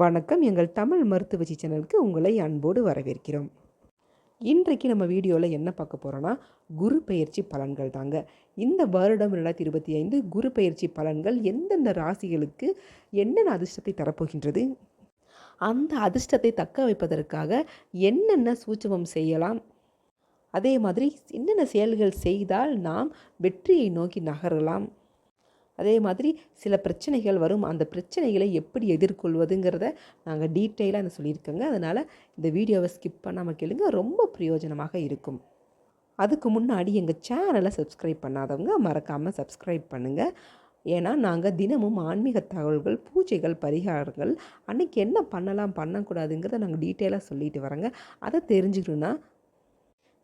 வணக்கம். எங்கள் தமிழ் மருத்துவச்சி சேனலுக்கு உங்களை அன்போடு வரவேற்கிறோம். இன்றைக்கு நம்ம வீடியோவில் என்ன பார்க்க போகிறோன்னா குரு பயிற்சி பலன்கள் தாங்க. இந்த வருடம் ரெண்டாயிரத்தி இருபத்தி ஐந்து குரு பயிற்சி பலன்கள் எந்தெந்த ராசிகளுக்கு என்னென்ன அதிர்ஷ்டத்தை தரப்போகின்றது? அந்த அதிர்ஷ்டத்தை தக்க வைப்பதற்காக என்னென்ன சூட்சமம் செய்யலாம்? அதே மாதிரி என்னென்ன செயல்கள் செய்தால் நாம் வெற்றியை நோக்கி நகரலாம்? அதே மாதிரி சில பிரச்சனைகள் வரும். அந்த பிரச்சனைகளை எப்படி எதிர்கொள்வதுங்கிறத நாங்கள் டீட்டெயிலாக இந்த சொல்லியிருக்கோங்க. அதனால் இந்த வீடியோவை ஸ்கிப் பண்ணாமல் கேளுங்க. ரொம்ப பிரயோஜனமாக இருக்கும். அதுக்கு முன்னாடி எங்கள் சேனலை சப்ஸ்கிரைப் பண்ணாதவங்க மறக்காமல் சப்ஸ்கிரைப் பண்ணுங்கள் ஏன்னா நாங்கள் தினமும் ஆன்மீக தகவல்கள் பூஜைகள் பரிகாரங்கள் அன்றைக்கி என்ன பண்ணலாம் பண்ணக்கூடாதுங்கிறத நாங்கள் டீட்டெயிலாக சொல்லிட்டு வரோங்க அதை தெரிஞ்சுக்கணுன்னா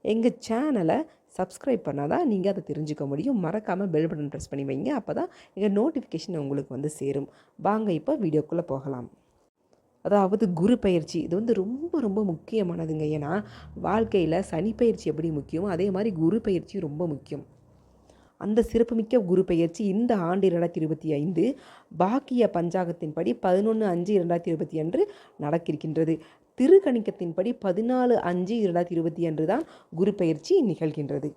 எங்கள் சேனலை சப்ஸ்கிரைப் பண்ணால் தான் நீங்கள் அதை தெரிஞ்சுக்க முடியும். மறக்காமல் பெல் பட்டன் ப்ரெஸ் பண்ணி வைங்க. அப்போ தான் எங்கள் நோட்டிஃபிகேஷன் உங்களுக்கு வந்து சேரும். வாங்க இப்போ வீடியோக்குள்ளே போகலாம். அதாவது குரு பயிற்சி இது வந்து ரொம்ப ரொம்ப முக்கியமானதுங்க. ஏன்னா வாழ்க்கையில் சனி பயிற்சி எப்படி முக்கியமோ அதே மாதிரி குரு பயிற்சியும் ரொம்ப முக்கியம். அந்த சிறப்புமிக்க குரு பெயர்ச்சி இந்த ஆண்டு இரண்டாயிரத்தி இருபத்தி ஐந்து பாக்கிய பஞ்சாங்கத்தின்படி பதினொன்று அஞ்சு இரண்டாயிரத்தி இருபத்தி அன்று நடக்கிருக்கின்றது. திருக்கணிக்கத்தின்படி பதினாலு அஞ்சு இரண்டாயிரத்தி இருபத்தி அன்று தான் குரு பயிற்சி நிகழ்கின்றது.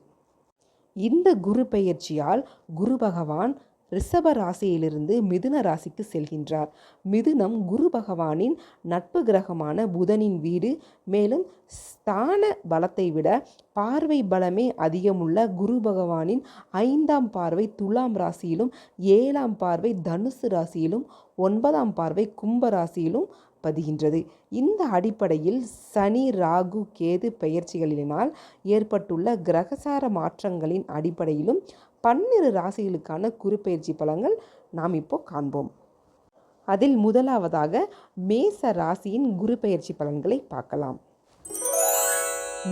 இந்த குரு பெயர்ச்சியால் குரு பகவான் ரிஷப ராசியிலிருந்து மிதுன ராசிக்கு செல்கின்றார். மிதுனம் குரு பகவானின் நட்பு கிரகமான புதனின் வீடு மேலும் ஸ்தான பலத்தை விட பார்வை பலமே அதிகமுள்ள குரு பகவானின் ஐந்தாம் பார்வை துலாம் ராசியிலும் ஏழாம் பார்வை தனுசு ராசியிலும் ஒன்பதாம் பார்வை கும்ப ராசியிலும் பதிகின்றது. இந்த அடிப்படையில் சனி ராகு கேது பெயர்ச்சிகளினால் ஏற்பட்டுள்ள கிரகசார மாற்றங்களின் அடிப்படையிலும் பன்னிரு ராசிகளுக்கான குறுப்பெயர்ச்சி பலன்கள் நாம் இப்போ காண்போம். அதில் முதலாவதாக மேச ராசியின் குரு பெயர்ச்சி பலன்களை பார்க்கலாம்.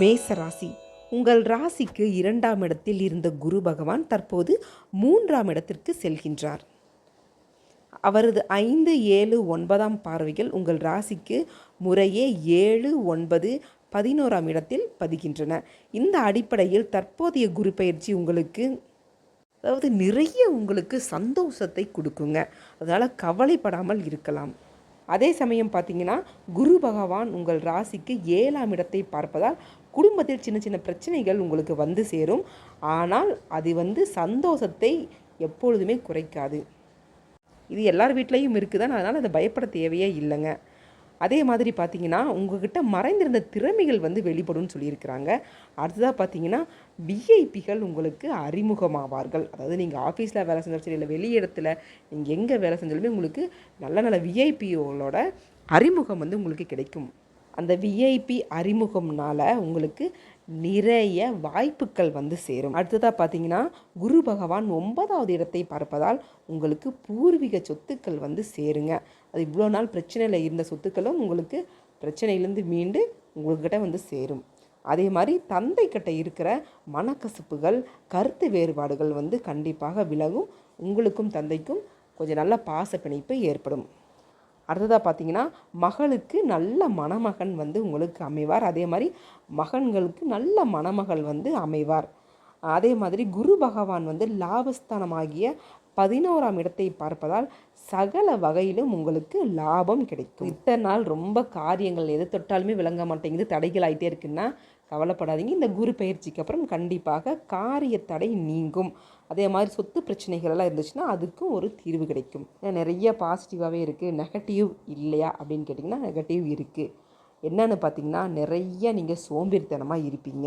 மேச ராசி உங்கள் ராசிக்கு இரண்டாம் இடத்தில் இருந்த குரு பகவான் தற்போது மூன்றாம் இடத்திற்கு செல்கின்றார். அவரது ஐந்து ஏழு ஒன்பதாம் பார்வைகள் உங்கள் ராசிக்கு முறையே ஏழு ஒன்பது பதினோராம் இடத்தில் பதிகின்றன. இந்த அடிப்படையில் தற்போதைய குரு பயிற்சி உங்களுக்கு அதாவது நிறைய உங்களுக்கு சந்தோஷத்தை கொடுக்குங்க. அதனால் கவலைப்படாமல் இருக்கலாம். அதே சமயம் பார்த்தீங்கன்னா குரு பகவான் உங்கள் ராசிக்கு ஏழாம் இடத்தை பார்ப்பதால் குடும்பத்தில் சின்ன சின்ன பிரச்சனைகள் உங்களுக்கு வந்து சேரும். ஆனால் அது வந்து சந்தோஷத்தை எப்பொழுதுமே குறைக்காது. இது எல்லார் வீட்லேயும் இருக்குதான் அதனால் அதை பயப்பட தேவையே இல்லைங்க. அதே மாதிரி பார்த்தீங்கன்னா உங்ககிட்ட மறைந்திருந்த திறமைகள் வந்து வெளிப்படும்னு சொல்லியிருக்கிறாங்க. அடுத்ததாக பார்த்தீங்கன்னா விஐபிகள் உங்களுக்கு அறிமுகமாவார்கள். அதாவது நீங்கள் ஆஃபீஸில் வேலை செஞ்சாலும் சரி இல்லை வெளி இடத்துல நீங்கள் எங்கே வேலை செஞ்சாலுமே உங்களுக்கு நல்ல நல்ல விஐபியோட அறிமுகம் வந்து உங்களுக்கு கிடைக்கும். அந்த விஐபி அறிமுகம்னால உங்களுக்கு நிறைய வாய்ப்புகள் வந்து சேரும். அடுத்ததாக பார்த்தீங்கன்னா குரு பகவான் ஒன்பதாவது இடத்தை பார்ப்பதால் உங்களுக்கு பூர்வீக சொத்துக்கள் வந்து சேருங்க. அது இவ்வளோ நாள் பிரச்சனையில் இருந்த சொத்துக்களும் உங்களுக்கு பிரச்சனையிலேருந்து மீண்டு உங்கள்கிட்ட வந்து சேரும். அதே மாதிரி தந்தைக்கிட்ட இருக்கிற மனக்கசப்புகள் கருத்து வேறுபாடுகள் வந்து கண்டிப்பாக விலகும். உங்களுக்கும் தந்தைக்கும் கொஞ்சம் நல்ல பாச பிணைப்பு ஏற்படும். அடுத்ததாக பார்த்தீங்கன்னா மகளுக்கு நல்ல மணமகன் வந்து உங்களுக்கு அமைவார். அதே மாதிரி மகன்களுக்கு நல்ல மணமகள் வந்து அமைவார். அதே மாதிரி குரு பகவான் வந்து லாபஸ்தானமாகிய பதினோராம் இடத்தை பார்ப்பதால் சகல வகையிலும் உங்களுக்கு லாபம் கிடைக்கும். இத்தனை நாள் ரொம்ப காரியங்கள் எது தொட்டாலுமே விளங்க மாட்டேங்குது தடைகள் ஆகிட்டே இருக்குன்னா கவலைப்படாதீங்க. இந்த குரு பயிற்சிக்கு அப்புறம் கண்டிப்பாக காரிய தடை நீங்கும். அதே மாதிரி சொத்து பிரச்சனைகள் எல்லாம் இருந்துச்சுன்னா அதுக்கும் ஒரு தீர்வு கிடைக்கும். நிறைய பாசிட்டிவாகவே இருக்குது நெகட்டிவ் இல்லையா அப்படின்னு கேட்டிங்கன்னா நெகட்டிவ் இருக்குது என்னன்னு பார்த்தீங்கன்னா நிறைய நீங்கள் சோம்பேறித்தனமாக இருப்பீங்க.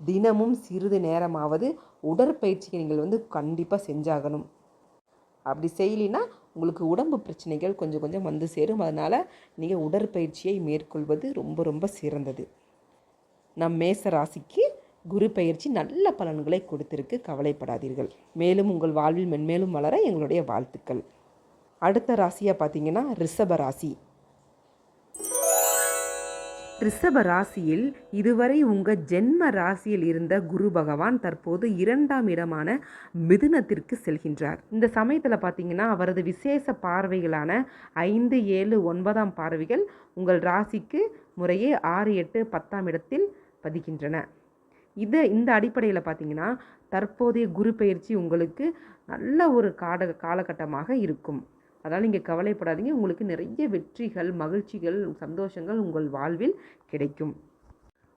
தினமும் சிறிது நேரமாவது உடற்பயிற்சியை நீங்கள் வந்து கண்டிப்பாக செஞ்சாகணும். அப்படி செய்யலினா உங்களுக்கு உடம்பு பிரச்சனைகள் கொஞ்சம் கொஞ்சம் வந்து சேரும். அதனால் நீங்கள் உடற்பயிற்சியை மேற்கொள்வது ரொம்ப ரொம்ப சிறந்தது. நம் மேச ராசிக்கு குரு பயிற்சி நல்ல பலன்களை கொடுத்திருக்கு. கவலைப்படாதீர்கள். மேலும் உங்கள் வாழ்வில் மென்மேலும் வளர எங்களுடைய வாழ்த்துக்கள். அடுத்த ராசியாக பார்த்தீங்கன்னா ரிஷப ராசி. ரிஷப ராசியில் இதுவரை உங்கள் ஜென்ம ராசியில் இருந்த குரு பகவான் தற்போது இரண்டாம் இடமான மிதுனத்திற்கு செல்கின்றார். இந்த சமயத்தில் பார்த்தீங்கன்னா அவரது விசேஷ பார்வைகளான ஐந்து ஏழு ஒன்பதாம் பார்வைகள் உங்கள் ராசிக்கு முறையே ஆறு எட்டு பத்தாம் இடத்தில் பதிகின்றன. இது இந்த அடிப்படையில் பார்த்தீங்கன்னா தற்போதைய குரு பயிற்சி உங்களுக்கு நல்ல ஒரு காட காலகட்டமாக இருக்கும். அதனால் நீங்கள் கவலைப்படாதீங்க. உங்களுக்கு நிறைய வெற்றிகள் மகிழ்ச்சிகள் சந்தோஷங்கள் உங்கள் வாழ்வில் கிடைக்கும்.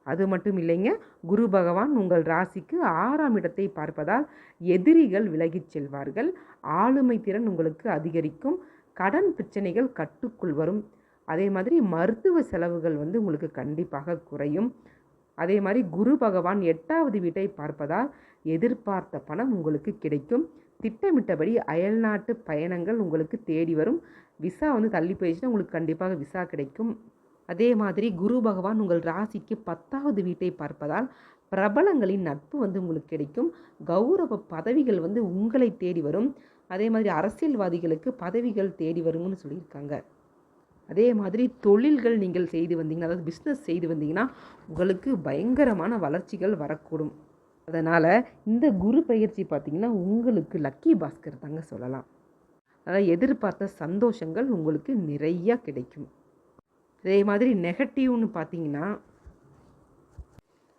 அது மட்டும் இல்லைங்க குரு பகவான் உங்கள் ராசிக்கு ஆறாம் இடத்தை பார்ப்பதால் எதிரிகள் விலகிச் செல்வார்கள். ஆளுமை திறன் உங்களுக்கு அதிகரிக்கும். கடன் பிரச்சனைகள் கட்டுக்குள் வரும். அதே மாதிரி மருத்துவ செலவுகள் வந்து உங்களுக்கு கண்டிப்பாக குறையும். அதே மாதிரி குரு பகவான் எட்டாவது வீட்டை பார்ப்பதால் எதிர்பார்த்த பணம் உங்களுக்கு கிடைக்கும். திட்டமிட்டபடி அயல்நாட்டு பயணங்கள் உங்களுக்கு தேடி வரும். விசா வந்து தள்ளி போயிடுச்சுன்னா உங்களுக்கு கண்டிப்பாக விசா கிடைக்கும். அதே மாதிரி குரு பகவான் உங்கள் ராசிக்கு பத்தாவது வீட்டை பார்ப்பதால் பிரபலங்களின் நட்பு வந்து உங்களுக்கு கிடைக்கும். கௌரவ பதவிகள் வந்து உங்களை தேடி வரும். அதே மாதிரி அரசியல்வாதிகளுக்கு பதவிகள் தேடி வரும்னு சொல்லியிருக்காங்க. அதே மாதிரி தொழில்கள் நீங்கள் செய்து வந்தீங்கன்னா அதாவது பிஸ்னஸ் செய்து வந்தீங்கன்னா உங்களுக்கு பயங்கரமான வளர்ச்சிகள் வரக்கூடும். அதனால் இந்த குரு பயிற்சி பார்த்திங்கன்னா உங்களுக்கு லக்கி பாஸ்கர் தாங்க சொல்லலாம். அதாவது எதிர்பார்த்த சந்தோஷங்கள் உங்களுக்கு நிறையா கிடைக்கும். அதே மாதிரி நெகட்டிவ்னு பார்த்தீங்கன்னா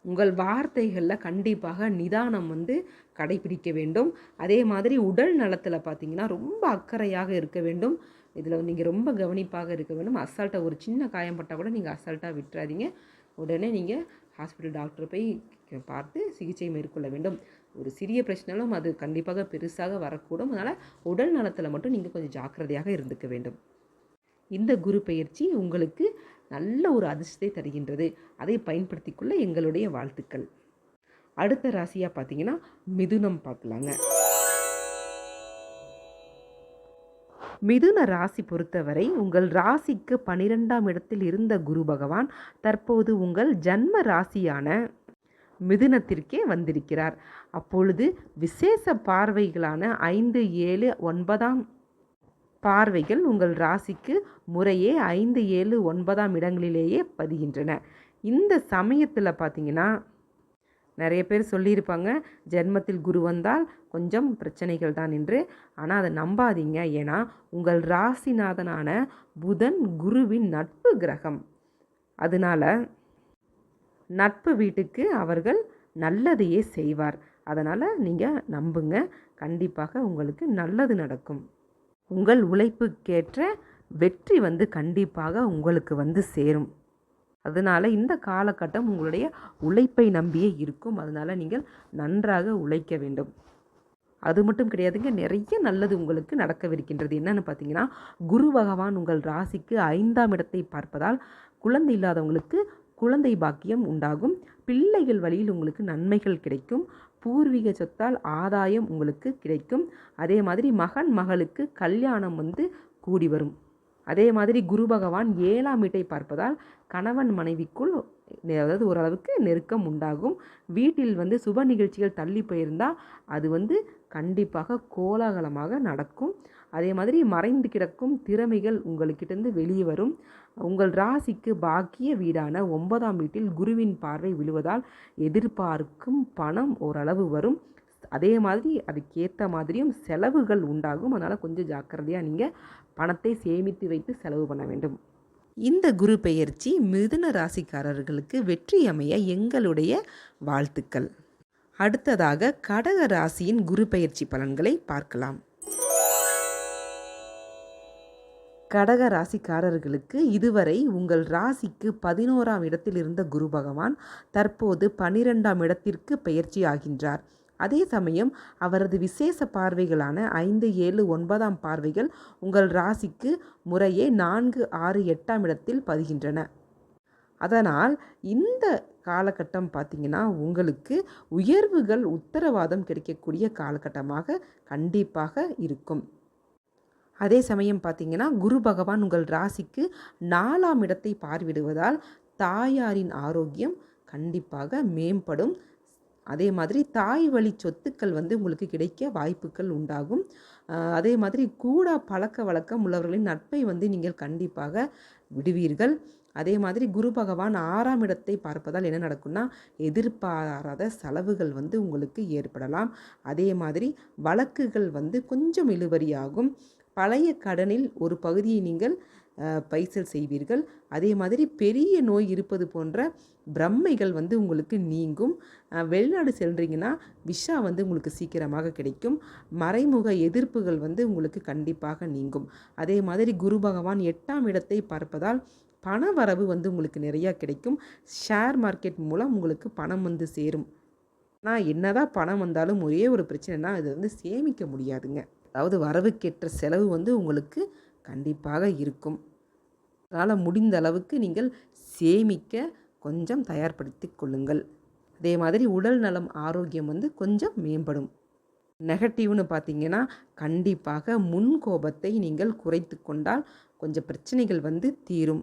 உங்கள் வார்த்தைகளில் கண்டிப்பாக நிதானம் வந்து கடைபிடிக்க வேண்டும். அதே மாதிரி உடல் நலத்தில் பார்த்தீங்கன்னா ரொம்ப அக்கறையாக இருக்க வேண்டும். இதில் நீங்கள் ரொம்ப கவனிப்பாக இருக்க வேண்டும். அசால்ட்டாக ஒரு சின்ன காயம் பட்டால் கூட நீங்கள் அசால்ட்டாக விட்டுறாதீங்க. உடனே நீங்கள் ஹாஸ்பிட்டல் டாக்டரை போய் பார்த்து சிகிச்சை மேற்கொள்ள வேண்டும். ஒரு சிறிய பிரச்சனைகளும் அது கண்டிப்பாக பெருசாக வரக்கூடும். அதனால் உடல் நலத்தில் மட்டும் நீங்கள் கொஞ்சம் ஜாக்கிரதையாக இருந்துக்க வேண்டும். இந்த குரு பயிற்சி உங்களுக்கு நல்ல ஒரு அதிர்ஷ்டத்தை தருகின்றது. அதை பயன்படுத்திக்கொள்ள எங்களுடைய வாழ்த்துக்கள். அடுத்த ராசியாக பார்த்தீங்கன்னா மிதுனம் பார்க்கலாங்க. மிதுன ராசி பொறுத்தவரை உங்கள் ராசிக்கு பனிரெண்டாம் இடத்தில் இருந்த குரு பகவான் தற்போது உங்கள் ஜன்ம ராசியான மிதுனத்திற்கே வந்திருக்கிறார். அப்பொழுது விசேஷ பார்வைகளான ஐந்து ஏழு ஒன்பதாம் பார்வைகள் உங்கள் ராசிக்கு முறையே ஐந்து ஏழு ஒன்பதாம் இடங்களிலேயே பதிகின்றன. இந்த சமயத்தில் பார்த்தீங்கன்னா நிறைய பேர் சொல்லியிருப்பாங்க ஜென்மத்தில் குரு வந்தால் கொஞ்சம் பிரச்சனைகள் தான் என்று. ஆனால் அதை நம்பாதீங்க. ஏன்னா உங்கள் ராசிநாதனான புதன் குருவின் நட்பு கிரகம். அதனால் நட்பு வீட்டுக்கு அவர்கள் நல்லதையே செய்வார். அதனால் நீங்கள் நம்புங்க. கண்டிப்பாக உங்களுக்கு நல்லது நடக்கும். உங்கள் உழைப்புக்கேற்ற வெற்றி வந்து கண்டிப்பாக உங்களுக்கு வந்து சேரும். அதனால் இந்த காலகட்டம் உங்களுடைய உழைப்பை நம்பியே இருக்கும். அதனால் நீங்கள் நன்றாக உழைக்க வேண்டும். அது மட்டும் கிடையாதுங்க நிறைய நல்லது உங்களுக்கு நடக்கவிருக்கின்றது. என்னென்னு பார்த்தீங்கன்னா குரு பகவான் உங்கள் ராசிக்கு ஐந்தாம் இடத்தை பார்ப்பதால் குழந்தை இல்லாதவங்களுக்கு குழந்தை பாக்கியம் உண்டாகும். பிள்ளைகள் வழியில் உங்களுக்கு நன்மைகள் கிடைக்கும். பூர்வீக சொத்தால் ஆதாயம் உங்களுக்கு கிடைக்கும். அதே மாதிரி மகன் மகளுக்கு கல்யாணம் வந்து கூடி வரும். அதே மாதிரி குரு பகவான் ஏழாம் வீட்டை பார்ப்பதால் கணவன் மனைவிக்குள் அதாவது ஓரளவுக்கு நெருக்கம் உண்டாகும். வீட்டில் வந்து சுப நிகழ்ச்சிகள் தள்ளி போயிருந்தால் அது வந்து கண்டிப்பாக கோலாகலமாக நடக்கும். அதே மாதிரி மறைந்து கிடக்கும் திறமைகள் உங்களுக்கிட்டேருந்து வெளியே வரும். உங்கள் ராசிக்கு பாக்கிய வீடான ஒன்பதாம் வீட்டில் குருவின் பார்வை விழுவதால் எதிர்பார்க்கும் பணம் ஓரளவு வரும். அதே மாதிரி அதுக்கேற்ற மாதிரியும் செலவுகள் உண்டாகும். அதனால் கொஞ்சம் ஜாக்கிரதையாக நீங்கள் பணத்தை சேமித்து வைத்து செலவு பண்ண வேண்டும். இந்த குரு பெயர்ச்சி மிதுன ராசிக்காரர்களுக்கு வெற்றி அமைய எங்களுடைய வாழ்த்துக்கள். அடுத்ததாக கடக ராசியின் குரு பெயர்ச்சி பலன்களை பார்க்கலாம். கடக ராசிக்காரர்களுக்கு இதுவரை உங்கள் ராசிக்கு பதினோராம் இடத்தில் இருந்த குரு பகவான் தற்போது பனிரெண்டாம் இடத்திற்கு பெயர்ச்சி ஆகின்றார். அதே சமயம் அவரது விசேஷ பார்வைகளான ஐந்து ஏழு ஒன்பதாம் பார்வைகள் உங்கள் ராசிக்கு முறையே நான்கு ஆறு எட்டாம் இடத்தில் பதிகின்றன. அதனால் இந்த காலகட்டம் பார்த்திங்கன்னா உங்களுக்கு உயர்வுகள் உத்தரவாதம் கிடைக்கக்கூடிய காலகட்டமாக கண்டிப்பாக இருக்கும். அதே சமயம் பார்த்திங்கன்னா குரு பகவான் உங்கள் ராசிக்கு நாலாம் இடத்தை பார்விடுவதால் தாயாரின் ஆரோக்கியம் கண்டிப்பாக மேம்படும். அதே மாதிரி தாய் வழி சொத்துக்கள் வந்து உங்களுக்கு கிடைக்க வாய்ப்புகள் உண்டாகும். அதே மாதிரி கூட பழக்க வழக்கம் உள்ளவர்களின் நட்பை வந்து நீங்கள் கண்டிப்பாக விடுவீர்கள். அதே மாதிரி குரு பகவான் ஆறாம் இடத்தை பார்ப்பதால் என்ன நடக்கும்னா எதிர்பாராத செலவுகள் வந்து உங்களுக்கு ஏற்படலாம். அதே மாதிரி வழக்குகள் வந்து கொஞ்சம் இழுவரியாகும் பழைய கடனில் ஒரு பகுதியை நீங்கள் பைசல் செய்வீர்கள். அதே மாதிரி பெரிய நோய் இருப்பது போன்ற பிரம்மைகள் வந்து உங்களுக்கு நீங்கும். வெளிநாடு செல்றீங்கன்னா விஷா வந்து உங்களுக்கு சீக்கிரமாக கிடைக்கும். மறைமுக எதிர்ப்புகள் வந்து உங்களுக்கு கண்டிப்பாக நீங்கும். அதே மாதிரி குரு பகவான் எட்டாம் இடத்தை பார்ப்பதால் பண வரவு வந்து உங்களுக்கு நிறையா கிடைக்கும். ஷேர் மார்க்கெட் மூலம் உங்களுக்கு பணம் வந்து சேரும். ஆனால் என்னதான் பணம் வந்தாலும் ஒரே ஒரு பிரச்சனைனா அது வந்து சேமிக்க முடியாதுங்க. அதாவது வரவுக்கேற்ற செலவு வந்து உங்களுக்கு கண்டிப்பாக இருக்கும். அதனால் முடிந்த அளவுக்கு நீங்கள் சேமிக்க கொஞ்சம் தயார்படுத்தி கொள்ளுங்கள். அதே மாதிரி உடல் நலம் ஆரோக்கியம் வந்து கொஞ்சம் மேம்படும். நெகட்டிவ்னு பார்த்தீங்கன்னா கண்டிப்பாக முன் கோபத்தை நீங்கள் குறைத்து கொண்டால் கொஞ்சம் பிரச்சனைகள் வந்து தீரும்.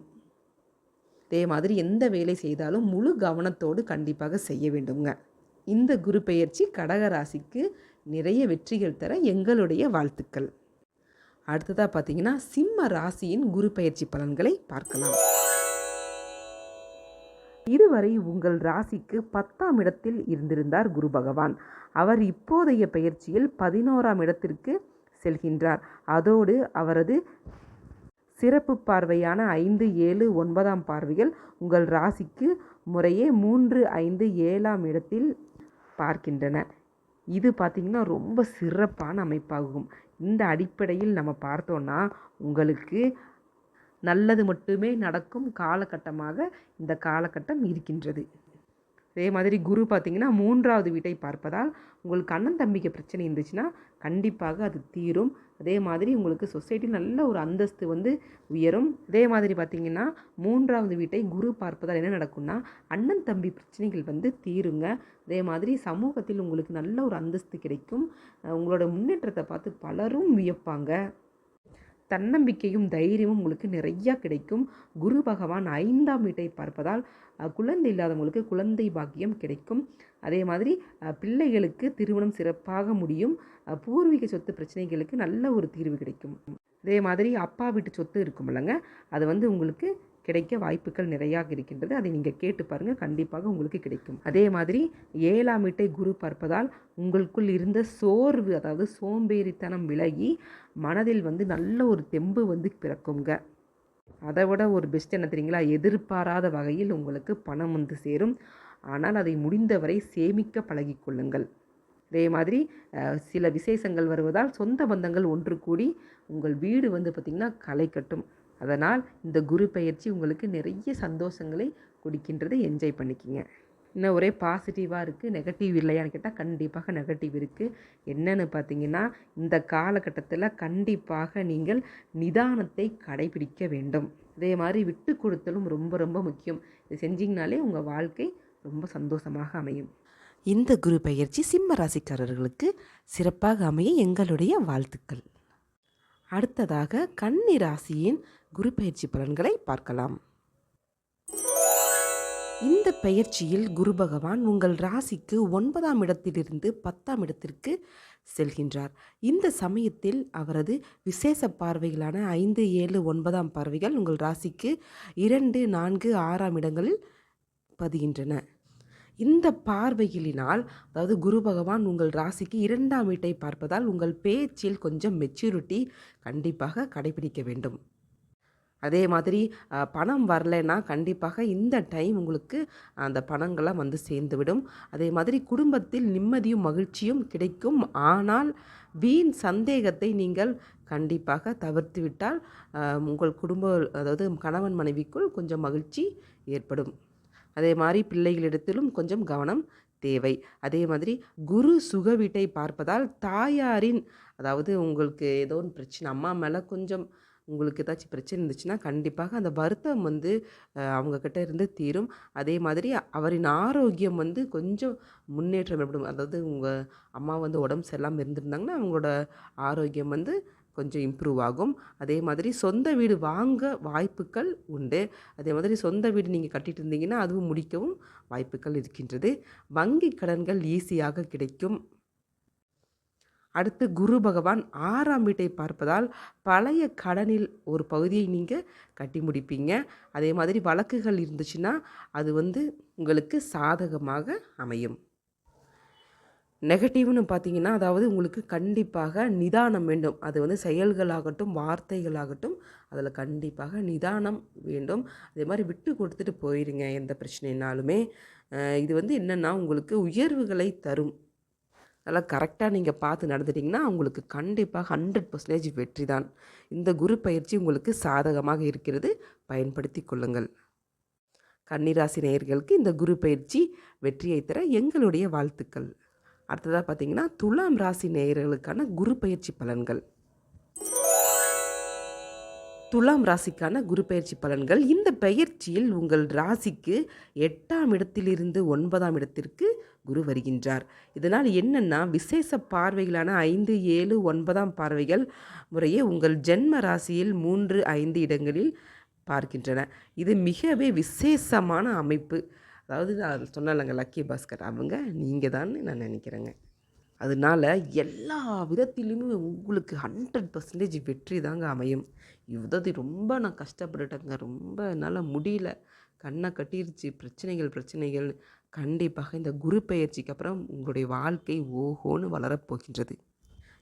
அதே மாதிரி எந்த வேலை செய்தாலும் முழு கவனத்தோடு கண்டிப்பாக செய்ய வேண்டுங்க இந்த குரு பெயர்ச்சி கடக ராசிக்கு நிறைய வெற்றிகள் தர எங்களுடைய வாழ்த்துக்கள். அடுத்ததாக பார்த்தீங்கன்னா சிம்ம ராசியின் குரு பயிற்சி பலன்களை பார்க்கலாம். இதுவரை உங்கள் ராசிக்கு பத்தாம் இடத்தில் இருந்திருந்தார் குரு பகவான். அவர் இப்போதைய பயிற்சியில் பதினோராம் இடத்திற்கு செல்கின்றார். அதோடு அவரது சிறப்பு பார்வையான ஐந்து ஏழு ஒன்பதாம் பார்வைகள் உங்கள் ராசிக்கு முறையே மூன்று ஐந்து ஏழாம் இடத்தில் பார்க்கின்றன. இது பார்த்திங்கன்னா ரொம்ப சிறப்பான அமைப்பாகும். இந்த அடிப்படையில் நம்ம பார்த்தோன்னா உங்களுக்கு நல்லது மட்டுமே நடக்கும் காலகட்டமாக இந்த காலகட்டம் இருக்கின்றது. அதே மாதிரி குரு பார்த்திங்கன்னா மூன்றாவது வீட்டை பார்ப்பதால் உங்களுக்கு அண்ணன் தம்பிக்கு பிரச்சனை இருந்துச்சுன்னா கண்டிப்பாக அது தீரும். அதே மாதிரி உங்களுக்கு சொசைட்டியில் நல்ல ஒரு அந்தஸ்து வந்து உயரும். அதே மாதிரி பார்த்திங்கன்னா மூன்றாவது வீட்டை குரு பார்ப்பதால் என்ன நடக்கும்னா அண்ணன் தம்பி பிரச்சனைகள் வந்து தீருங்க. அதே மாதிரி சமூகத்தில் உங்களுக்கு நல்ல ஒரு அந்தஸ்து கிடைக்கும். உங்களோட முன்னேற்றத்தை பார்த்து பலரும் வியப்பாங்க. தன்னம்பிக்கையும் தைரியமும் உங்களுக்கு நிறையா கிடைக்கும். குரு பகவான் ஐந்தாம் வீட்டை பார்ப்பதால் குழந்தை இல்லாதவங்களுக்கு குழந்தை பாக்கியம் கிடைக்கும். அதே மாதிரி பிள்ளைகளுக்கு திருமணம் சிறப்பாக முடியும். பூர்வீக சொத்து பிரச்சனைகளுக்கு நல்ல ஒரு தீர்வு கிடைக்கும். அதே மாதிரி அப்பா வீட்டு சொத்து இருக்கும் இல்லைங்க. அது வந்து உங்களுக்கு கிடைக்க வாய்ப்புகள் நிறையாக இருக்கின்றது. அதை நீங்கள் கேட்டு பாருங்கள் கண்டிப்பாக உங்களுக்கு கிடைக்கும். அதே மாதிரி ஏழாம் வீட்டை குரு பார்ப்பதால் உங்களுக்குள் இருந்த சோர்வு அதாவது சோம்பேறித்தனம் விலகி மனதில் வந்து நல்ல ஒரு தெம்பு வந்து பிறக்குங்க. அதை விட ஒரு பெஸ்ட் என்ன தெரியுங்களா? எதிர்பாராத வகையில் உங்களுக்கு பணம் வந்து சேரும். ஆனால் அதை முடிந்தவரை சேமிக்க பழகிக்கொள்ளுங்கள் அதே மாதிரி சில விசேஷங்கள் வருவதால் சொந்த பந்தங்கள் ஒன்று கூடி உங்கள் வீடு வந்து பார்த்திங்கன்னா களை கட்டும். அதனால் இந்த குரு பயிற்சி உங்களுக்கு நிறைய சந்தோஷங்களை கொடுக்கின்றதை என்ஜாய் பண்ணிக்கிங்க. இன்னும் ஒரே பாசிட்டிவாக இருக்குது நெகட்டிவ் இல்லையான்னு கேட்டால் கண்டிப்பாக நெகட்டிவ் இருக்குது என்னென்னு பார்த்தீங்கன்னா இந்த காலகட்டத்தில் கண்டிப்பாக நீங்கள் நிதானத்தை கடைபிடிக்க வேண்டும். அதே மாதிரி விட்டு கொடுத்தலும் ரொம்ப ரொம்ப முக்கியம். இது செஞ்சிங்கனாலே உங்கள் வாழ்க்கை ரொம்ப சந்தோஷமாக அமையும். இந்த குரு பயிற்சி சிம்ம ராசிக்காரர்களுக்கு சிறப்பாக அமைய எங்களுடைய வாழ்த்துக்கள். அடுத்ததாக கன்னி ராசியின் குரு பயிற்சி பலன்களை பார்க்கலாம். இந்த பெயர்ச்சியில் குரு பகவான் உங்கள் ராசிக்கு ஒன்பதாம் இடத்திலிருந்து பத்தாம் இடத்திற்கு செல்கின்றார். இந்த சமயத்தில் அவரது விசேஷ பார்வைகளான ஐந்து ஏழு ஒன்பதாம் பார்வைகள் உங்கள் ராசிக்கு இரண்டு நான்கு ஆறாம் இடங்களில் பதிகின்றன. இந்த பார்வைகளினால் அதாவது குரு பகவான் உங்கள் ராசிக்கு இரண்டாம் வீட்டை பார்ப்பதால் உங்கள் பேச்சில் கொஞ்சம் மெச்சூரிட்டி கண்டிப்பாக கடைபிடிக்க வேண்டும். அதே மாதிரி பணம் வரலைன்னா கண்டிப்பாக இந்த டைம் உங்களுக்கு அந்த பணங்கள்லாம் வந்து சேர்ந்துவிடும். அதே மாதிரி குடும்பத்தில் நிம்மதியும் மகிழ்ச்சியும் கிடைக்கும். ஆனால் வீண் சந்தேகத்தை நீங்கள் கண்டிப்பாக தவிர்த்து விட்டால் உங்கள் குடும்ப அதாவது கணவன் மனைவிக்குள் கொஞ்சம் மகிழ்ச்சி ஏற்படும். அதே மாதிரி பிள்ளைகளிடத்திலும் கொஞ்சம் கவனம் தேவை. அதே மாதிரி குரு சுக வீட்டை பார்ப்பதால் தாயாரின் அதாவது உங்களுக்கு ஏதோ ஒரு பிரச்சனை அம்மா மேலே கொஞ்சம் உங்களுக்கு ஏதாச்சும் பிரச்சனை இருந்துச்சுன்னா கண்டிப்பாக அந்த வருத்தம் வந்து அவங்கக்கிட்ட இருந்து தீரும். அதே மாதிரி அவரின் ஆரோக்கியம் வந்து கொஞ்சம் முன்னேற்றம் ஏற்படும். அதாவது உங்கள் அம்மா வந்து உடம்பு சரியில்லாமல் இருந்திருந்தாங்கன்னா அவங்களோட ஆரோக்கியம் வந்து கொஞ்சம் இம்ப்ரூவ் ஆகும். அதே மாதிரி சொந்த வீடு வாங்க வாய்ப்புகள் உண்டு. அதே மாதிரி சொந்த வீடு நீங்கள் கட்டிட்டு இருந்தீங்கன்னா அதுவும் முடிக்கவும் வாய்ப்புகள் இருக்கின்றது. வங்கி கடன்கள் ஈஸியாக கிடைக்கும். அடுத்து குரு பகவான் ஆறாம் வீட்டை பார்ப்பதால் பழைய கடனில் ஒரு பகுதியை நீங்கள் கட்டி முடிப்பீங்க. அதே மாதிரி வழக்குகள் இருந்துச்சுன்னா அது வந்து உங்களுக்கு சாதகமாக அமையும். நெகட்டிவ்னு பார்த்தீங்கன்னா அதாவது உங்களுக்கு கண்டிப்பாக நிதானம் வேண்டும். அது வந்து செயல்களாகட்டும் வார்த்தைகளாகட்டும் அதில் கண்டிப்பாக நிதானம் வேண்டும். அதே மாதிரி விட்டு கொடுத்துட்டு போயிடுங்க எந்த பிரச்சனைனாலுமே. இது வந்து என்னென்னா உங்களுக்கு உயர்வுகளை தரும். அதெல்லாம் கரெக்டாக நீங்கள் பார்த்து நடந்துட்டிங்கன்னா உங்களுக்கு கண்டிப்பாக ஹண்ட்ரட் பர்சன்டேஜ் வெற்றி தான். இந்த குரு பயிற்சி உங்களுக்கு சாதகமாக இருக்கிறது. பயன்படுத்தி கொள்ளுங்கள். கன்னிராசி நேயர்களுக்கு இந்த குரு பயிற்சி வெற்றியை தர எங்களுடைய வாழ்த்துக்கள். அடுத்ததாக பார்த்தீங்கன்னா துலாம் ராசி நேயர்களுக்கான குரு பயிற்சி பலன்கள். துலாம் ராசிக்கான குரு பயிற்சி பலன்கள். இந்த பயிற்சியில் உங்கள் ராசிக்கு எட்டாம் இடத்திலிருந்து ஒன்பதாம் இடத்திற்கு குரு வருகின்றார். இதனால் என்னென்னா விசேஷ பார்வைகளான ஐந்து ஏழு ஒன்பதாம் பார்வைகள் முறையே உங்கள் ஜென்ம ராசியில் மூன்று ஐந்து இடங்களில் பார்க்கின்றன. இது மிகவே விசேஷமான அமைப்பு. அதாவது நான் சொன்னலங்க லக்கி பாஸ்கர் அவங்க நீங்கள் தான் நான் நினைக்கிறேங்க. அதனால எல்லா விதத்திலுமே உங்களுக்கு ஹண்ட்ரட் பர்சன்டேஜ் வெற்றி தாங்க அமையும். இதாவது ரொம்ப நான் கஷ்டப்பட்டுட்டேங்க. ரொம்ப என்னால் முடியல. கண்ணை கட்டிருச்சு. பிரச்சனைகள் பிரச்சனைகள். கண்டிப்பாக இந்த குரு பயிற்சிக்கு அப்புறம் உங்களுடைய வாழ்க்கை ஓஹோன்னு வளரப்போகின்றது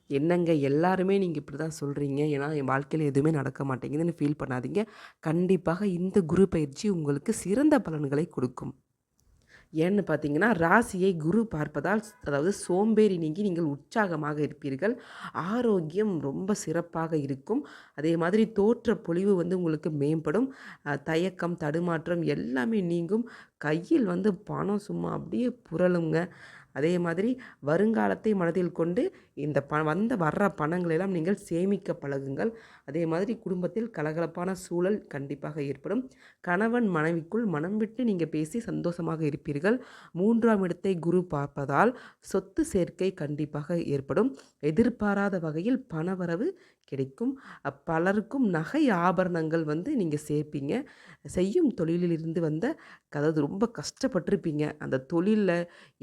என்னங்க எல்லாருமே நீங்கள் இப்படி தான் சொல்கிறீங்க ஏன்னா என் வாழ்க்கையில் எதுவுமே நடக்க மாட்டேங்குதுன்னு ஃபீல் பண்ணாதீங்க. கண்டிப்பாக இந்த குரு பயிற்சி உங்களுக்கு சிறந்த பலன்களை கொடுக்கும். ஏன்னு பார்த்தீங்கன்னா ராசியை குரு பார்ப்பதால் அதாவது சோம்பேறி நீங்கி நீங்கள் உற்சாகமாக இருப்பீர்கள். ஆரோக்கியம் ரொம்ப சிறப்பாக இருக்கும். அதே மாதிரி தோற்ற பொலிவு வந்து உங்களுக்கு மேம்படும். தயக்கம் தடுமாற்றம் எல்லாமே நீங்கும். கையில் வந்து பணம் சும்மா அப்படியே புரளுங்க. அதே மாதிரி வருங்காலத்தை மனதில் கொண்டு இந்த ப வந்த வர்ற பணங்களெல்லாம் நீங்கள் சேமிக்க பழகுங்கள். அதே மாதிரி குடும்பத்தில் கலகலப்பான சூழல் கண்டிப்பாக ஏற்படும். கணவன் மனைவிக்குள் மனம் விட்டு நீங்கள் பேசி சந்தோஷமாக இருப்பீர்கள். மூன்றாம் இடத்தை குரு பார்ப்பதால் சொத்து சேர்க்கை கண்டிப்பாக ஏற்படும். எதிர்பாராத வகையில் பணவரவு கிடைக்கும். பலருக்கும் நகை ஆபரணங்கள் வந்து நீங்கள் சேர்ப்பீங்க. செய்யும் தொழிலிலிருந்து வந்த அதாவது ரொம்ப கஷ்டப்பட்டிருப்பீங்க. அந்த தொழிலில்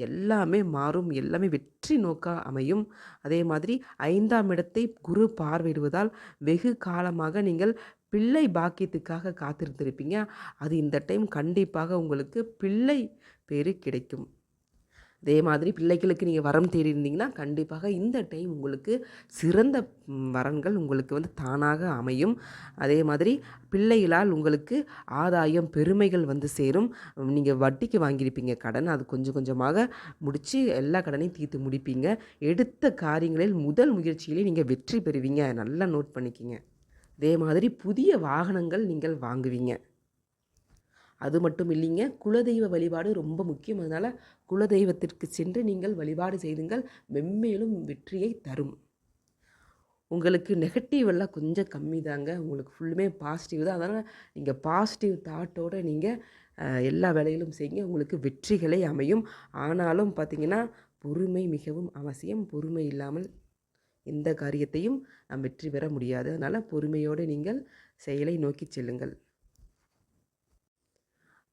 எல்லாமே மாறும் எல்லாமே வெற்றி நோக்காக அமையும். அதே மாதிரி ஐந்தாம் இடத்தை குரு பார்வையிடுவதால் வெகு காலமாக நீங்கள் பிள்ளை பாக்கியத்துக்காக காத்திருந்திருப்பீங்க. அது இந்த டைம் கண்டிப்பாக உங்களுக்கு பிள்ளை பேர் கிடைக்கும். அதே மாதிரி பிள்ளைகளுக்கு நீங்கள் வரம் தேடி இருந்தீங்கன்னா கண்டிப்பாக இந்த டைம் உங்களுக்கு சிறந்த வரன்கள் உங்களுக்கு வந்து தானாக அமையும். அதே மாதிரி பிள்ளைகளால் உங்களுக்கு ஆதாயம் பெருமைகள் வந்து சேரும். நீங்கள் வட்டிக்கு வாங்கியிருப்பீங்க கடன். அது கொஞ்சம் கொஞ்சமாக முடித்து எல்லா கடனையும் தீர்த்து முடிப்பீங்க. எடுத்த காரியங்களில் முதல் முயற்சியிலே நீங்கள் வெற்றி பெறுவீங்க. நல்லா நோட் பண்ணிக்கிங்க. அதே மாதிரி புதிய வாகனங்கள் நீங்கள் வாங்குவீங்க. அது மட்டும் இல்லைங்க குலதெய்வ வழிபாடு ரொம்ப முக்கியம். அதனால் குலதெய்வத்திற்கு சென்று நீங்கள் வழிபாடு செய்துங்கள் மென்மேலும் வெற்றியை தரும். உங்களுக்கு நெகட்டிவ் எல்லாம் கொஞ்சம் கம்மி தாங்க. உங்களுக்கு ஃபுல்லுமே பாசிட்டிவ் தான். அதனால் நீங்கள் பாசிட்டிவ் தாட்டோடு நீங்கள் எல்லா வேலைகளும் செய்யுங்க. உங்களுக்கு வெற்றிகளை அமையும். ஆனாலும் பார்த்தீங்கன்னா பொறுமை மிகவும் அவசியம். பொறுமை இல்லாமல் எந்த காரியத்தையும் நாம் வெற்றி பெற முடியாது. அதனால் பொறுமையோடு நீங்கள் செயலை நோக்கி செல்லுங்கள்.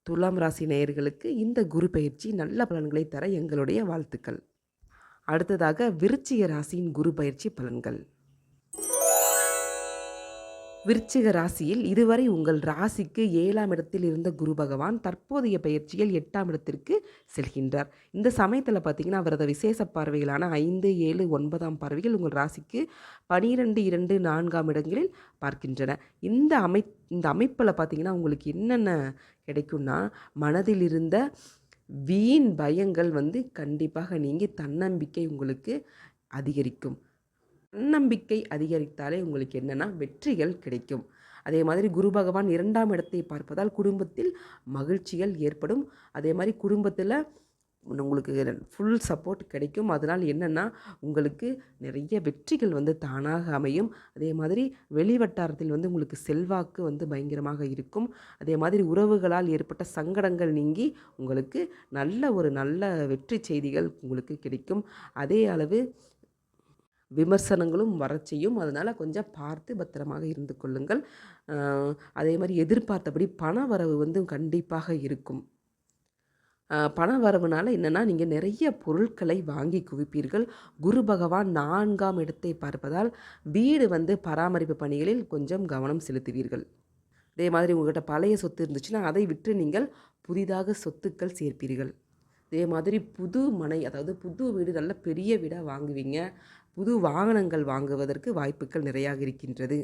துலாம் ராசி நேயர்களுக்கு இந்த குரு பயிற்சி நல்ல பலன்களை தர எங்களுடைய வாழ்த்துக்கள். அடுத்ததாக விருச்சிக ராசியின் குரு பயிற்சி பலன்கள். விருச்சிக ராசியில் இதுவரை உங்கள் ராசிக்கு ஏழாம் இடத்தில் இருந்த குரு பகவான் தற்போதைய பயிற்சியில் எட்டாம் இடத்திற்கு செல்கின்றார். இந்த சமயத்தில் பார்த்தீங்கன்னா அவரது விசேஷ பார்வைகளான ஐந்து ஏழு ஒன்பதாம் பார்வைகள் உங்கள் ராசிக்கு பனிரெண்டு இரண்டு நான்காம் இடங்களில் பார்க்கின்றன. இந்த அமை இந்த அமைப்பில் பார்த்தீங்கன்னா உங்களுக்கு என்னென்ன கிடைக்கும்னா மனதில் இருந்த வீண் பயங்கள் வந்து கண்டிப்பாக நீங்கி தன்னம்பிக்கை உங்களுக்கு அதிகரிக்கும். தன்னம்பிக்கை அதிகரித்தாலே உங்களுக்கு என்னென்னா வெற்றிகள் கிடைக்கும். அதே மாதிரி குரு பகவான் இரண்டாம் இடத்தை பார்ப்பதால் குடும்பத்தில் மகிழ்ச்சிகள் ஏற்படும். அதே மாதிரி குடும்பத்தில் உங்களுக்கு ஃபுல் சப்போர்ட் கிடைக்கும். அதனால் என்னென்னா உங்களுக்கு நிறைய வெற்றிகள் வந்து தானாக அமையும். அதே மாதிரி வெளிவட்டாரத்தில் வந்து உங்களுக்கு செல்வாக்கு வந்து பயங்கரமாக இருக்கும். அதே மாதிரி உறவுகளால் ஏற்பட்ட சங்கடங்கள் நீங்கி உங்களுக்கு நல்ல ஒரு நல்ல வெற்றி செய்திகள் உங்களுக்கு கிடைக்கும். அதே அளவு விமர்சனங்களும் வரச் செய்யும். அதனால் கொஞ்சம் பார்த்து பத்திரமாக இருந்து கொள்ளுங்கள். அதே மாதிரி எதிர்பார்த்தபடி பண வரவு வந்து கண்டிப்பாக இருக்கும். பண வரவுனால என்னென்னா நீங்கள் நிறைய பொருட்களை வாங்கி குவிப்பீர்கள். குரு பகவான் நான்காம் இடத்தை பார்ப்பதால் வீடு வந்து பராமரிப்பு பணிகளில் கொஞ்சம் கவனம் செலுத்துவீர்கள். அதே மாதிரி உங்கள்கிட்ட பழைய சொத்து இருந்துச்சுன்னா அதை விற்று நீங்கள் புதிதாக சொத்துக்கள் சேர்ப்பீர்கள். அதே மாதிரி புது மனை அதாவது புது வீடு நல்ல பெரிய வீடாக வாங்குவீங்க. புது வாகனங்கள் வாங்குவதற்கு வாய்ப்புகள் நிறையாக இருக்கின்றது.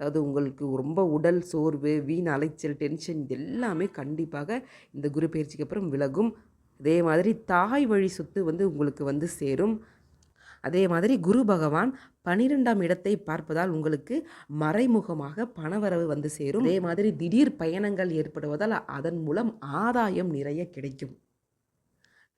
அதாவது உங்களுக்கு ரொம்ப உடல் சோர்வு வீண் அலைச்சல் டென்ஷன் இது எல்லாமே கண்டிப்பாக இந்த குரு பயிற்சிக்கு அப்புறம் விலகும். அதே மாதிரி தாய் வழி சொத்து வந்து உங்களுக்கு வந்து சேரும். அதே மாதிரி குரு பகவான் பனிரெண்டாம் இடத்தை பார்ப்பதால் உங்களுக்கு மறைமுகமாக பணவரவு வந்து சேரும். அதே மாதிரி திடீர் பயணங்கள் ஏற்படுவதால் அதன் மூலம் ஆதாயம் நிறைய கிடைக்கும்.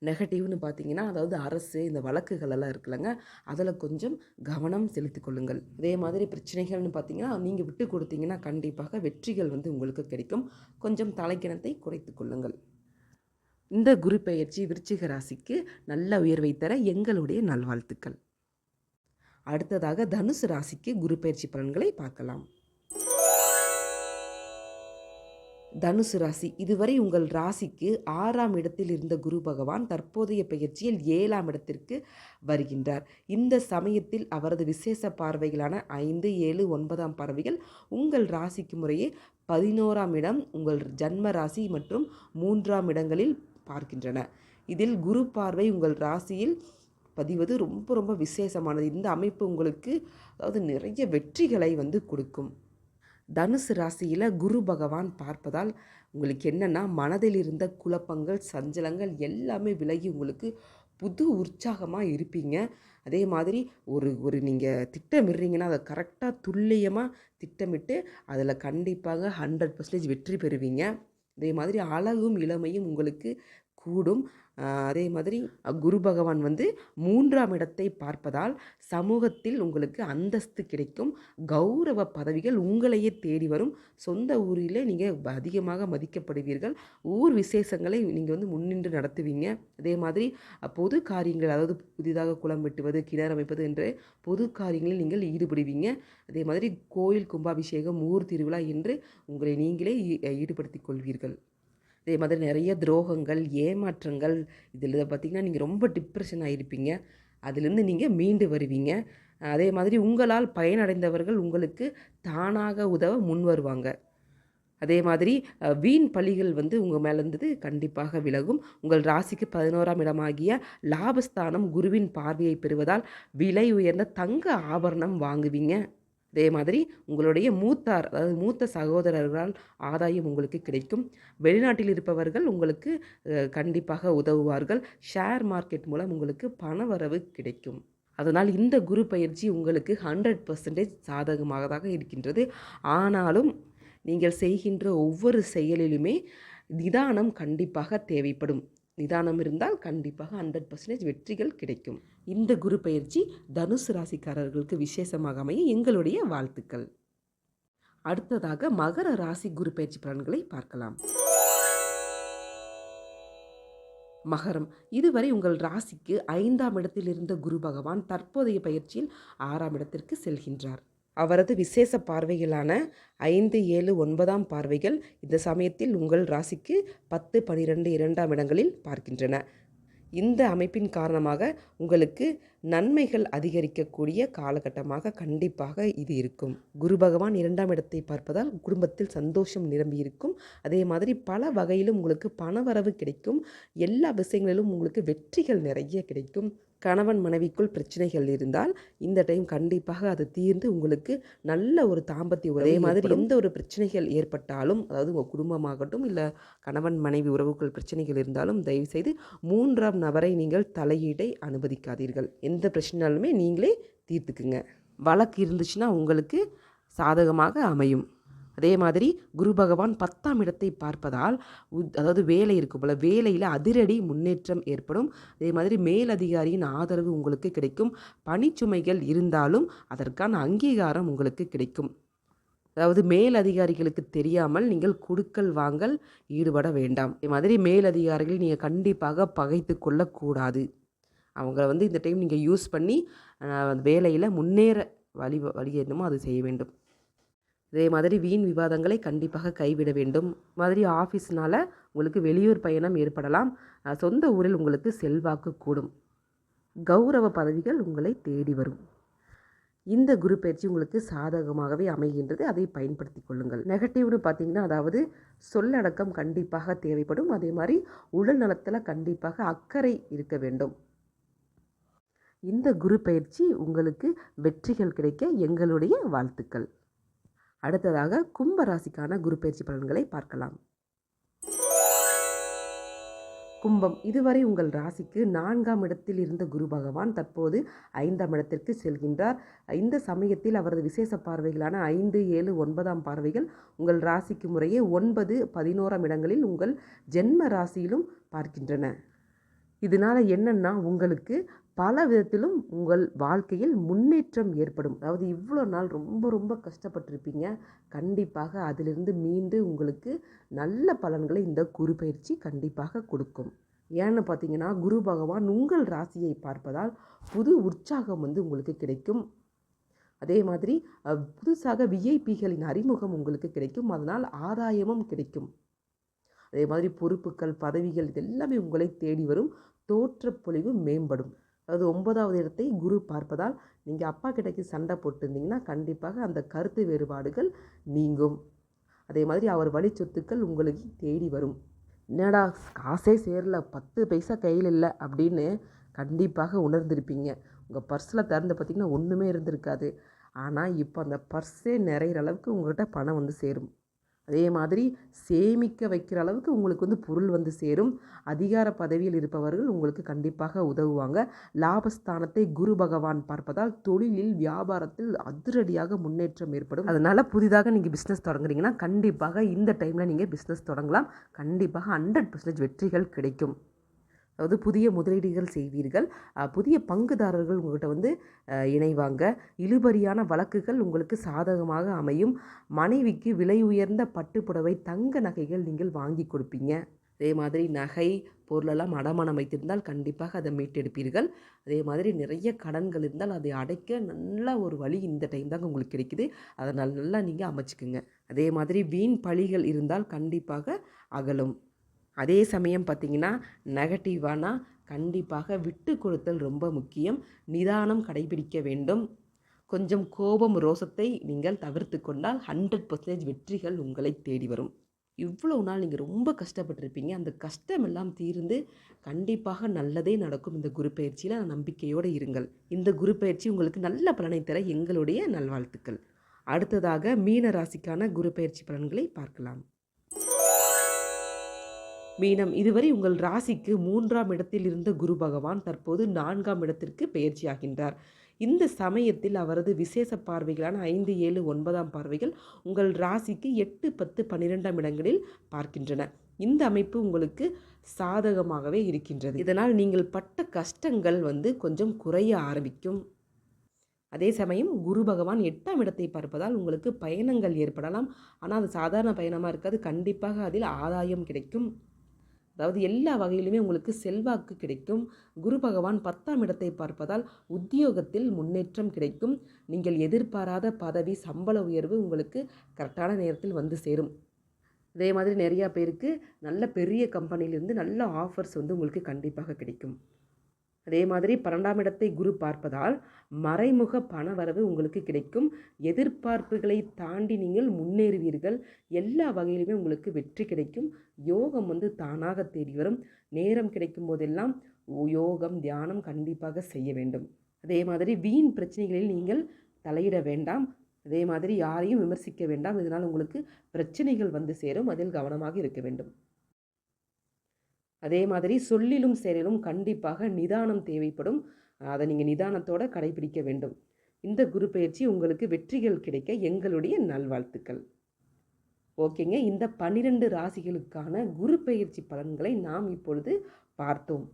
நெகட்டிவ்னு பார்த்தீங்கன்னா அதாவது அரசு இந்த வழக்குகளெல்லாம் இருக்குல்லங்க. அதில் கொஞ்சம் கவனம் செலுத்தி கொள்ளுங்கள். அதே மாதிரி பிரச்சனைகள்னு பார்த்தீங்கன்னா நீங்கள் விட்டு கொடுத்தீங்கன்னா கண்டிப்பாக வெற்றிகள் வந்து உங்களுக்கு கிடைக்கும். கொஞ்சம் தலைக்கிணத்தை குறைத்து கொள்ளுங்கள். இந்த குரு பெயர்ச்சி விருச்சிக ராசிக்கு நல்ல உயர்வை தர எங்களுடைய நல்வாழ்த்துக்கள். அடுத்ததாக தனுசு ராசிக்கு குரு பயிற்சி பலன்களை பார்க்கலாம். தனுசு ராசி. இதுவரை உங்கள் ராசிக்கு ஆறாம் இடத்தில் இருந்த குரு பகவான் தற்போதைய பெயர்ச்சியில் ஏழாம் இடத்திற்கு வருகின்றார். இந்த சமயத்தில் அவரது விசேஷ பார்வைகளான ஐந்து ஏழு ஒன்பதாம் பார்வைகள் உங்கள் ராசிக்கு முறையே பதினோராம் இடம் உங்கள் ஜன்ம ராசி மற்றும் மூன்றாம் இடங்களில் பார்க்கின்றன. இதில் குரு பார்வை உங்கள் ராசியில் பதிவது ரொம்ப ரொம்ப விசேஷமானது. இந்த அமைப்பு உங்களுக்கு அதாவது நிறைய வெற்றிகளை வந்து கொடுக்கும். தனுசு ராசியில் குரு பகவான் பார்ப்பதால் உங்களுக்கு என்னென்னா மனதில் இருந்த குழப்பங்கள் சஞ்சலங்கள் எல்லாமே விலகி உங்களுக்கு புது உற்சாகமாக இருப்பீங்க. அதே மாதிரி ஒரு ஒரு நீங்கள் திட்டமிடுறீங்கன்னா அதை கரெக்டாக துல்லியமாக திட்டமிட்டு அதில் கண்டிப்பாக ஹண்ட்ரட் பர்சன்டேஜ் வெற்றி பெறுவீங்க. அதே மாதிரி அழகும் இளமையும் உங்களுக்கு கூடும். அதே மாதிரி குரு பகவான் வந்து மூன்றாம் இடத்தை பார்ப்பதால் சமூகத்தில் உங்களுக்கு அந்தஸ்து கிடைக்கும். கௌரவ பதவிகள் உங்களையே தேடி வரும். சொந்த ஊரிலே நீங்கள் அதிகமாக மதிக்கப்படுவீர்கள். ஊர் விசேஷங்களை நீங்கள் வந்து முன்னின்று நடத்துவீங்க. அதே மாதிரி பொது காரியங்கள் அதாவது புதிதாக குளம் வெட்டுவது கிணறு அமைப்பது என்ற பொது காரியங்களில் நீங்கள் ஈடுபடுவீங்க. அதே மாதிரி கோயில் கும்பாபிஷேகம் ஊர் திருவிழா என்று உங்களை நீங்களே ஈடுபடுத்திக் கொள்வீர்கள். இதே மாதிரி நிறைய துரோகங்கள் ஏமாற்றங்கள் இதில் பார்த்திங்கன்னா நீங்கள் ரொம்ப டிப்ரெஷன் ஆகிருப்பீங்க அதுலேருந்து நீங்கள் மீண்டு வருவீங்க. அதே மாதிரி உங்களால் பயனடைந்தவர்கள் உங்களுக்கு தானாக உதவ முன் வருவாங்க. அதே மாதிரி வீண் பழிகள் வந்து உங்கள் மேலேருந்து கண்டிப்பாக விலகும். உங்கள் ராசிக்கு பதினோராம் இடமாகிய லாபஸ்தானம் குருவின் பார்வையை பெறுவதால் விலை உயர்ந்த தங்க ஆபரணம் வாங்குவீங்க. அதே மாதிரி உங்களுடைய மூத்தார் அதாவது மூத்த சகோதரர்களால் ஆதாயம் உங்களுக்கு கிடைக்கும். வெளிநாட்டில் இருப்பவர்கள் உங்களுக்கு கண்டிப்பாக உதவுவார்கள். ஷேர் மார்க்கெட் மூலம் உங்களுக்கு பண வரவு கிடைக்கும். அதனால் இந்த குரு பயிற்சி உங்களுக்கு ஹண்ட்ரட் பர்சன்டேஜ் சாதகமாகதாக இருக்கின்றது. ஆனாலும் நீங்கள் செய்கின்ற ஒவ்வொரு செயலிலுமே நிதானம் கண்டிப்பாக தேவைப்படும். நிதானம் இருந்தால் கண்டிப்பாக ஹண்ட்ரட் பர்சன்டேஜ் வெற்றிகள் கிடைக்கும். இந்த குரு பயிற்சி தனுசு ராசிக்காரர்களுக்கு விசேஷமாக அமைய எங்களுடைய வாழ்த்துக்கள். அடுத்ததாக மகர ராசி குரு பயிற்சி பலன்களை பார்க்கலாம். மகரம். இதுவரை உங்கள் ராசிக்கு ஐந்தாம் இடத்தில் இருந்த குரு பகவான் தற்போதைய பயிற்சியில் ஆறாம் இடத்திற்கு செல்கின்றார். அவரது விசேஷ பார்வைகளான ஐந்து ஏழு ஒன்பதாம் பார்வைகள் இந்த சமயத்தில் உங்கள் ராசிக்கு பத்து பனிரெண்டு இரண்டாம் இடங்களில் பார்க்கின்றன. இந்த அமைப்பின் காரணமாக உங்களுக்கு நன்மைகள் அதிகரிக்கக்கூடிய காலகட்டமாக கண்டிப்பாக இது இருக்கும். குரு பகவான் இரண்டாம் இடத்தை பார்ப்பதால் குடும்பத்தில் சந்தோஷம் நிரம்பி இருக்கும். அதே மாதிரி பல வகையிலும் உங்களுக்கு பணவரவு கிடைக்கும். எல்லா விஷயங்களிலும் உங்களுக்கு வெற்றிகள் நிறைய கிடைக்கும். கணவன் மனைவிக்குள் பிரச்சனைகள் இருந்தால் இந்த டைம் கண்டிப்பாக அது தீர்ந்து உங்களுக்கு நல்ல ஒரு தாம்பத்திய ஒரே மாதிரி எந்த ஒரு பிரச்சனைகள் ஏற்பட்டாலும் அதாவது உங்கள் குடும்பமாகட்டும் இல்லை கணவன் மனைவி உறவுகள் பிரச்சனைகள் இருந்தாலும் தயவுசெய்து மூன்றாம் நபரை நீங்கள் தலையீட்டை அனுமதிக்காதீர்கள். எந்த பிரச்சனையாலுமே நீங்களே தீர்த்துக்குங்க. வழக்கு இருந்துச்சுன்னா உங்களுக்கு சாதகமாக அமையும். அதே மாதிரி குரு பகவான் பத்தாம் இடத்தை பார்ப்பதால் அதாவது வேலை இருக்கும் போல் வேலையில் அதிரடி முன்னேற்றம் ஏற்படும். அதே மாதிரி மேலதிகாரியின் ஆதரவு உங்களுக்கு கிடைக்கும். பணிச்சுமைகள் இருந்தாலும் அதற்கான அங்கீகாரம் உங்களுக்கு கிடைக்கும். அதாவது மேல் அதிகாரிகளுக்கு தெரியாமல் நீங்கள் கொடுக்கல் வாங்கல் ஈடுபட வேண்டாம். அதே மாதிரி மேலதிகாரிகளை நீங்கள் கண்டிப்பாக பகைத்து கொள்ளக்கூடாது. அவங்கள வந்து இந்த டைம் நீங்கள் யூஸ் பண்ணி வேலையில் முன்னேற வழி வழி என்னமோ அது செய்ய வேண்டும். இதே மாதிரி வீண் விவாதங்களை கண்டிப்பாக கைவிட வேண்டும். மாதிரி ஆஃபீஸ்னால் உங்களுக்கு வெளியூர் பயணம் ஏற்படலாம். சொந்த ஊரில் உங்களுக்கு செல்வாக்கு கூடும். கௌரவ பதவிகள் உங்களை தேடி வரும். இந்த குரு பயிற்சி உங்களுக்கு சாதகமாகவே அமைகின்றது. அதை பயன்படுத்தி கொள்ளுங்கள். நெகட்டிவ்னு பார்த்தீங்கன்னா அதாவது சொல்லடக்கம் கண்டிப்பாக தேவைப்படும். அதே மாதிரி உடல் நலத்தில் கண்டிப்பாக அக்கறை இருக்க வேண்டும். இந்த குரு பயிற்சி உங்களுக்கு வெற்றிகள் கிடைக்க எங்களுடைய வாழ்த்துக்கள். அடுத்ததாக கும்ப ராசிக்கான குரு பயிற்சி பலன்களை பார்க்கலாம். கும்பம். இதுவரை உங்கள் ராசிக்கு நான்காம் இடத்தில் இருந்த குரு பகவான் தற்போது ஐந்தாம் இடத்திற்கு செல்கின்றார். இந்த சமயத்தில் அவரது விசேஷ பார்வைகளான ஐந்து ஏழு ஒன்பதாம் பார்வைகள் உங்கள் ராசிக்கு முறையே ஒன்பது பதினோராம் இடங்களில் உங்கள் ஜென்ம ராசியிலும் பார்க்கின்றன. இதனால் என்னென்னா உங்களுக்கு பல விதத்திலும் உங்கள் வாழ்க்கையில் முன்னேற்றம் ஏற்படும். அதாவது இவ்வளோ நாள் ரொம்ப ரொம்ப கஷ்டப்பட்டிருப்பீங்க. கண்டிப்பாக அதிலிருந்து மீண்டு உங்களுக்கு நல்ல பலன்களை இந்த குரு பயிற்சி கண்டிப்பாக கொடுக்கும். ஏன்னு பார்த்தீங்கன்னா குரு பகவான் உங்கள் ராசியை பார்ப்பதால் புது உற்சாகம் வந்து உங்களுக்கு கிடைக்கும். அதே மாதிரி புதுசாக விஐபிகளின் அறிமுகம் உங்களுக்கு கிடைக்கும். அதனால் ஆதாயமும் கிடைக்கும். அதே மாதிரி பொறுப்புகள் பதவிகள் இது எல்லாமே உங்களை தேடி வரும். தோற்றப்பொழிவு மேம்படும். அதாவது ஒன்பதாவது இடத்தை குரு பார்ப்பதால் நீங்கள் அப்பா கிட்டக்கு சண்டை போட்டிருந்தீங்கன்னா கண்டிப்பாக அந்த கருத்து வேறுபாடுகள் நீங்கும். அதே மாதிரி அவர் வழி சொத்துக்கள் உங்களுக்கு தேடி வரும். என்னடா காசே சேரல பத்து பைசா கையில் இல்லை அப்படின்னு கண்டிப்பாக உணர்ந்திருப்பீங்க. உங்கள் பர்ஸில் திறந்து பார்த்திங்கன்னா ஒன்றுமே இருந்திருக்காது. ஆனால் இப்போ அந்த பர்ஸே நிறையிற அளவுக்கு உங்கள்கிட்ட பணம் வந்து சேரும். அதே மாதிரி சேமிக்க வைக்கிற அளவுக்கு உங்களுக்கு வந்து பொருள் வந்து சேரும். அதிகார பதவியில் இருப்பவர்கள் உங்களுக்கு கண்டிப்பாக உதவுவாங்க. லாபஸ்தானத்தை குரு பகவான் பார்ப்பதால் தொழிலில் வியாபாரத்தில் அதிரடியாக முன்னேற்றம் ஏற்படும். அதனால் புதிதாக நீங்கள் பிஸ்னஸ் தொடங்குறீங்கன்னா கண்டிப்பாக இந்த டைமில் நீங்கள் பிஸ்னஸ் தொடங்கலாம். கண்டிப்பாக ஹண்ட்ரட் பர்சன்டேஜ் வெற்றிகள் கிடைக்கும். அதாவது புதிய முதலீடுகள் செய்வீர்கள். புதிய பங்குதாரர்கள் உங்கள்கிட்ட வந்து இணைவாங்க. இழுபறியான வழக்குகள் உங்களுக்கு சாதகமாக அமையும். மனைவிக்கு விலை உயர்ந்த பட்டுப்புடவை தங்க நகைகள் நீங்கள் வாங்கி கொடுப்பீங்க. அதே மாதிரி நகை பொருளெல்லாம் அடமானம் வைத்திருந்தால் கண்டிப்பாக அதை மீட்டெடுப்பீர்கள். அதே மாதிரி நிறைய கடன்கள் இருந்தால் அதை அடைக்க நல்ல ஒரு வழி இந்த டைம் தாங்க உங்களுக்கு கிடைக்குது. அதை நல்லா நீங்கள் அமைச்சிக்குங்க. அதே மாதிரி வீண் பழிகள் இருந்தால் கண்டிப்பாக அகலும். அதே சமயம் பார்த்திங்கன்னா நெகட்டிவானா கண்டிப்பாக விட்டு கொடுத்தல் ரொம்ப முக்கியம். நிதானம் கடைபிடிக்க வேண்டும். கொஞ்சம் கோபம் ரோசத்தை நீங்கள் தவிர்த்து கொண்டால் ஹண்ட்ரட் பர்சன்டேஜ் வெற்றிகள் உங்களை தேடி வரும். இவ்வளோ நாள் நீங்கள் ரொம்ப கஷ்டப்பட்டிருப்பீங்க. அந்த கஷ்டம் எல்லாம் தீர்ந்து கண்டிப்பாக நல்லதே நடக்கும். இந்த குரு பயிற்சியில் நம்பிக்கையோடு இருங்கள். இந்த குரு பயிற்சி உங்களுக்கு நல்ல பலனை தர எங்களுடைய நல்வாழ்த்துக்கள். அடுத்ததாக மீன ராசிக்கான குரு பயிற்சி பலன்களை பார்க்கலாம். மீனம். இதுவரை உங்கள் ராசிக்கு மூன்றாம் இடத்தில் இருந்த குரு பகவான் தற்போது நான்காம் இடத்திற்கு பயிற்சியாகின்றார் இந்த சமயத்தில் அவரது விசேஷ பார்வைகளான ஐந்து ஏழு ஒன்பதாம் பார்வைகள் உங்கள் ராசிக்கு எட்டு பத்து பன்னிரெண்டாம் இடங்களில் பார்க்கின்றன. இந்த அமைப்பு உங்களுக்கு சாதகமாகவே இருக்கின்றது. இதனால் நீங்கள் பட்ட கஷ்டங்கள் வந்து கொஞ்சம் குறைய ஆரம்பிக்கும். அதே சமயம் குரு பகவான் எட்டாம் இடத்தை பார்ப்பதால் உங்களுக்கு பயணங்கள் ஏற்படலாம். ஆனால் அது சாதாரண பயணமாக இருக்காது. கண்டிப்பாக அதில் ஆதாயம் கிடைக்கும். அதாவது எல்லா வகையிலுமே உங்களுக்கு செல்வாக்கு கிடைக்கும். குரு பகவான் பத்தாம் இடத்தை பார்ப்பதால் உத்தியோகத்தில் முன்னேற்றம் கிடைக்கும். நீங்கள் எதிர்பாராத பதவி சம்பள உயர்வு உங்களுக்கு கரெக்டான நேரத்தில் வந்து சேரும். அதே மாதிரி நிறையா பேருக்கு நல்ல பெரிய கம்பெனிலேருந்து நல்ல ஆஃபர்ஸ் வந்து உங்களுக்கு கண்டிப்பாக கிடைக்கும். அதே மாதிரி பன்னெண்டாம் இடத்தை குரு பார்ப்பதால் மறைமுக பண வரவு உங்களுக்கு கிடைக்கும். எதிர்பார்ப்புகளை தாண்டி நீங்கள் முன்னேறுவீர்கள். எல்லா வகையிலுமே உங்களுக்கு வெற்றி கிடைக்கும். யோகம் வந்து தானாக தேடி வரும். நேரம் கிடைக்கும் போதெல்லாம் யோகம் தியானம் கண்டிப்பாக செய்ய வேண்டும். அதே மாதிரி வீண் பிரச்சனைகளில் நீங்கள் தலையிட வேண்டாம். அதே மாதிரி யாரையும் விமர்சிக்க வேண்டாம். இதனால் உங்களுக்கு பிரச்சனைகள் வந்து சேரும். அதில் கவனமாக இருக்க வேண்டும். அதே மாதிரி சொல்லிலும் செயலிலும் கண்டிப்பாக நிதானம் தேவைப்படும். அதை நீங்கள் நிதானத்தோடு கடைபிடிக்க வேண்டும். இந்த குரு பயிற்சி உங்களுக்கு வெற்றிகள் கிடைக்க எங்களுடைய நல்வாழ்த்துக்கள். ஓகேங்க. இந்த பன்னிரெண்டு ராசிகளுக்கான குரு பயிற்சி பலன்களை நாம் இப்பொழுது பார்த்தோம்.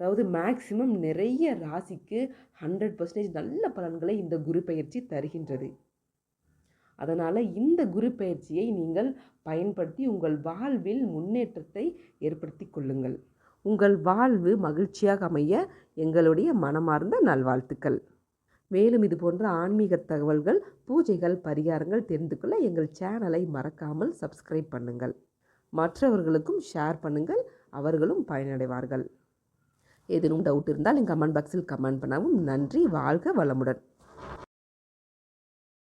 அதாவது மேக்சிமம் நிறைய ராசிக்கு ஹண்ட்ரட் பர்சன்டேஜ் நல்ல பலன்களை இந்த குரு பயிற்சி தருகின்றது. அதனால் இந்த குரு பயிற்சியை நீங்கள் பயன்படுத்தி உங்கள் வாழ்வில் முன்னேற்றத்தை ஏற்படுத்தி கொள்ளுங்கள். உங்கள் வாழ்வு மகிழ்ச்சியாக அமைய எங்களுடைய மனமார்ந்த நல்வாழ்த்துக்கள். மேலும் இது போன்ற ஆன்மீக தகவல்கள் பூஜைகள் பரிகாரங்கள் தெரிந்து கொள்ள எங்கள் சேனலை மறக்காமல் சப்ஸ்கிரைப் பண்ணுங்கள். மற்றவர்களுக்கும் ஷேர் பண்ணுங்கள் அவர்களும் பயனடைவார்கள். ஏதேனும் டவுட் இருந்தால் எங்கள் கமெண்ட் பாக்ஸில் கமெண்ட் பண்ணவும். நன்றி வாழ்க வளமுடன்.